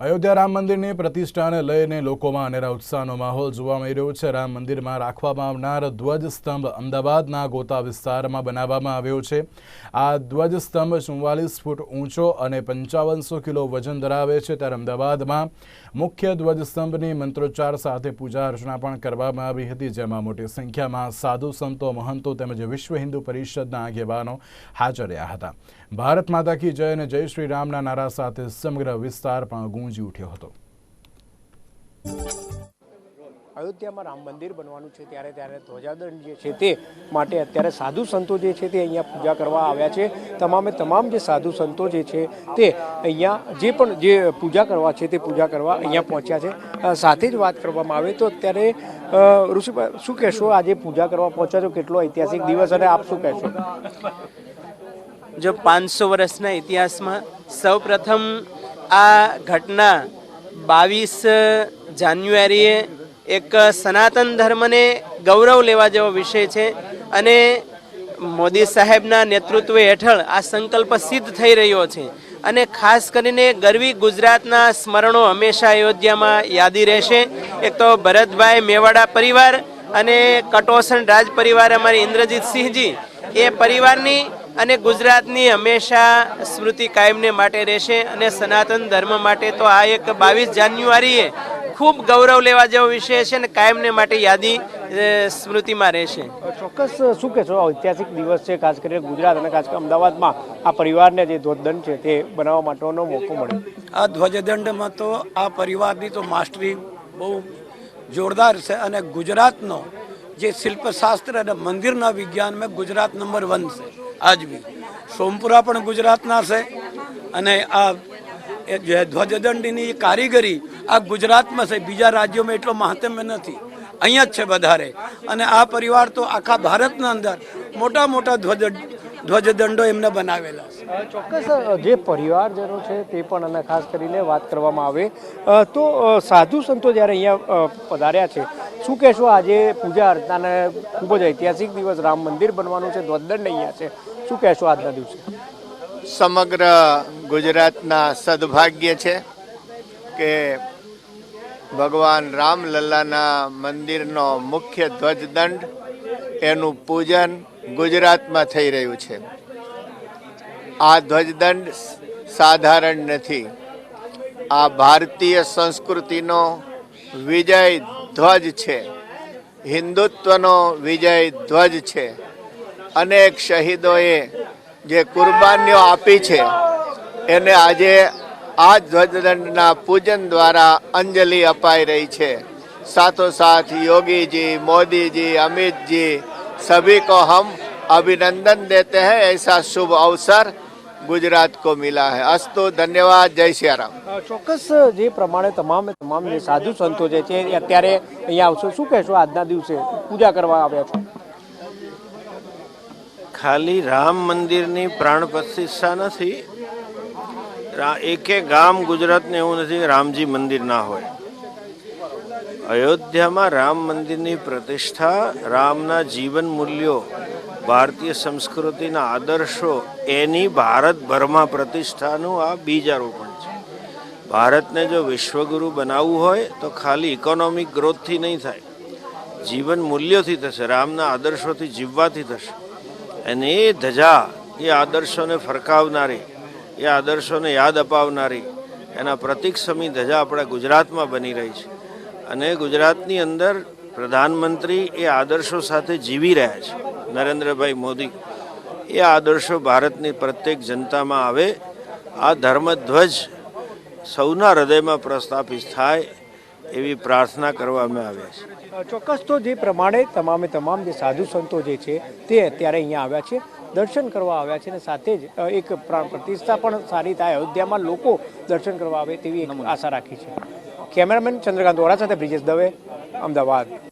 અયોધ્યા રામ મંદિરની પ્રતિષ્ઠાને લઈને લોકોમાં અનેરા ઉત્સાહનો માહોલ જોવા મળી રહ્યો છે. રામ મંદિરમાં રાખવામાં આવનાર ધ્વજસ્તંભ અમદાવાદના ગોતા વિસ્તારમાં બનાવવામાં આવ્યો છે. આ ધ્વજસ્તંભ ચુમ્વાલીસ ફૂટ ઊંચો અને પંચાવનસો કિલો વજન ધરાવે છે. ત્યારે અમદાવાદમાં મુખ્ય ધ્વજસ્તંભની મંત્રોચ્ચાર સાથે પૂજા અર્ચના પણ કરવામાં આવી હતી, જેમાં મોટી સંખ્યામાં સાધુ સંતો, મહંતો તેમજ વિશ્વ હિન્દુ પરિષદના આગેવાનો હાજર રહ્યા હતા. ભારત માતા કી જય અને જય શ્રી રામના નારા સાથે સમગ્ર વિસ્તાર પણ ગુંજી ઉઠ્યો હતો. અયોધ્યામાં રામ મંદિર બનવાનું છે ત્યારે ત્યારે ધ્વજાદંડ જે છે તે માટે અત્યારે સાધુ સંતો જે છે તે અહીંયા પૂજા કરવા આવ્યા છે. તમામે તમામ જે સાધુ સંતો જે છે તે અહીંયા જે પણ જે પૂજા કરવા છે તે પૂજા કરવા અહીંયા પહોંચ્યા છે. સાથે જ વાત કરવામાં આવે તો અત્યારે ઋષિભાઈ શું કહેશો? આજે પૂજા કરવા પહોંચ્યા છો? કેટલો ઐતિહાસિક દિવસ અને આપ શું કહેશો? જો પાંચસો વર્ષના ઇતિહાસમાં સૌપ્રથમ આ ઘટના બાવીસ જાન્યુઆરીએ એક સનાતન ધર્મને ગૌરવ લેવા જેવો વિષય છે અને મોદી સાહેબના નેતૃત્વ હેઠળ આ સંકલ્પ સિદ્ધ થઈ રહ્યો છે. અને ખાસ કરીને ગરવી ગુજરાતના સ્મરણો હંમેશા અયોધ્યામાં યાદી રહેશે. એક તો ભરતભાઈ મેવાડા પરિવાર અને કટોસણ રાજ પરિવાર અમારી ઇન્દ્રજીતસિંહજી. એ પરિવારની અને ગુજરાતની હંમેશા સ્મૃતિ કાયમને માટે રહેશે અને સનાતન ધર્મ માટે તો આ એક બાવીસ જાન્યુઆરીએ ખૂબ ગૌરવ લેવા જેવો વિષય છે અને કાયમને માટે યાદી સ્મૃતિમાં રહેશે. ચોક્કસ શું કહેશો? ઐતિહાસિક દિવસ છે ખાસ કરીને ગુજરાત અને ખાસ કરીને અમદાવાદમાં આ પરિવારને જે ધ્વજદંડ છે તે બનાવવા માટેનો મોકો મળ્યો. આ ધ્વજદંડમાં તો આ પરિવારની તો માસ્ટરી બહુ જોરદાર છે અને ગુજરાતનો જે શિલ્પશાસ્ત્ર અને મંદિરના વિજ્ઞાનમાં ગુજરાત નંબર વન છે. આજ બી. સોમપુરા પણ ગુજરાતના છે અને આ ધ્વજદંડની કારીગરી આ ગુજરાતમાં છે, બીજા રાજ્યોમાં એટલો મહાત્મ્ય નથી. અહીંયા જ છે વધારે. અને આ પરિવાર તો આખા ભારતના અંદર મોટા મોટા ધ્વજ ધ્વજદંડો એમને બનાવેલા ચોક્કસ જે પરિવારજનો છે તે પણ અને ખાસ કરીને વાત કરવામાં આવે. તો સાધુ સંતો જ્યારે અહીંયા પધાર્યા છે શું કહેશો આજે પૂજા અર્ચનાને ખૂબ જ ઐતિહાસિક દિવસ, રામ મંદિર બનવાનું છે, ધ્વજદંડ અહીંયા છે. શું કહેશો આજના દિવસે? સમગ્ર ગુજરાતના સદભાગ્ય છે કે ભગવાન રામ લલ્લાના મંદિરનો મુખ્ય ધ્વજદંડ એનું પૂજન ગુજરાતમાં થઈ રહ્યું છે. આ ધ્વજદંડ સાધારણ નથી. આ ભારતીય સંસ્કૃતિનો વિજય ધ્વજ છે હિન્દુત્વનો વિજય ધ્વજ છે અનેક શહીદોએ જે કુરબાનીઓ આપી છે એને આજે આ ધ્વજદંડના પૂજન દ્વારા અંજલિ અપાઈ રહી છે સાથોસાથ योगी जी मोदी जी अमित जी सभी को हम अभिनंदन देते हैं ऐसा शुभ अवसर गुजरात को मिला है अस्तु धन्यवाद जय सिया राम અ, ચોક્કસ જે પ્રમાણે તમામે તમામ જે સાધુ સંતો જે છે અત્યારે અહીંયા આવશો. શું કહેશો આજના દિવસે? પૂજા કરવા આવ્યા છો? ખાલી રામ મંદિરની પ્રાણ પ્રતિષ્ઠા નથી. એકે ગામ ગુજરાતને એવું નથી રામજી મંદિર ના હોય. અયોધ્યામાં રામ મંદિરની પ્રતિષ્ઠા, રામના જીવન મૂલ્યો, ભારતીય સંસ્કૃતિના આદર્શો, એની ભારતભરમાં પ્રતિષ્ઠાનું આ બીજારોપણ. ભારતને જો વિશ્વગુરુ બનાવવું હોય તો ખાલી ઇકોનોમિક ગ્રોથથી નહીં થાય. જીવન મૂલ્યોથી થશે, રામના આદર્શોથી જીવવાથી થશે. અને એ ધજા, એ આદર્શોને ફરકાવનારી, એ આદર્શોને યાદ અપાવનારી, એના પ્રતિક સમી ધજા આપણા ગુજરાતમાં બની રહી છે. અને ગુજરાતની અંદર પ્રધાનમંત્રી એ આદર્શો સાથે જીવી રહ્યા છે. નરેન્દ્રભાઈ મોદી, એ આદર્શો ભારતની પ્રત્યેક જનતામાં આવે. આ ધર્મધ્વજ સૌના હૃદયમાં પ્રસ્થાપિત થાય એવી પ્રાર્થના કરવામાં આવે છે. ચોક્કસ તો જે પ્રમાણે તમામે તમામ જે સાધુ સંતો જે છે તે અત્યારે અહીંયા આવ્યા છે દર્શન કરવા આવ્યા છે અને સાથે જ એક પ્રાણ પ્રતિષ્ઠા પણ સારી થાય અયોધ્યામાં લોકો દર્શન કરવા આવે તેવી આશા રાખી છે. કેમેરામેન ચંદ્રકાંત વોરા સાથે બ્રિજેશ દવે અમદાવાદ.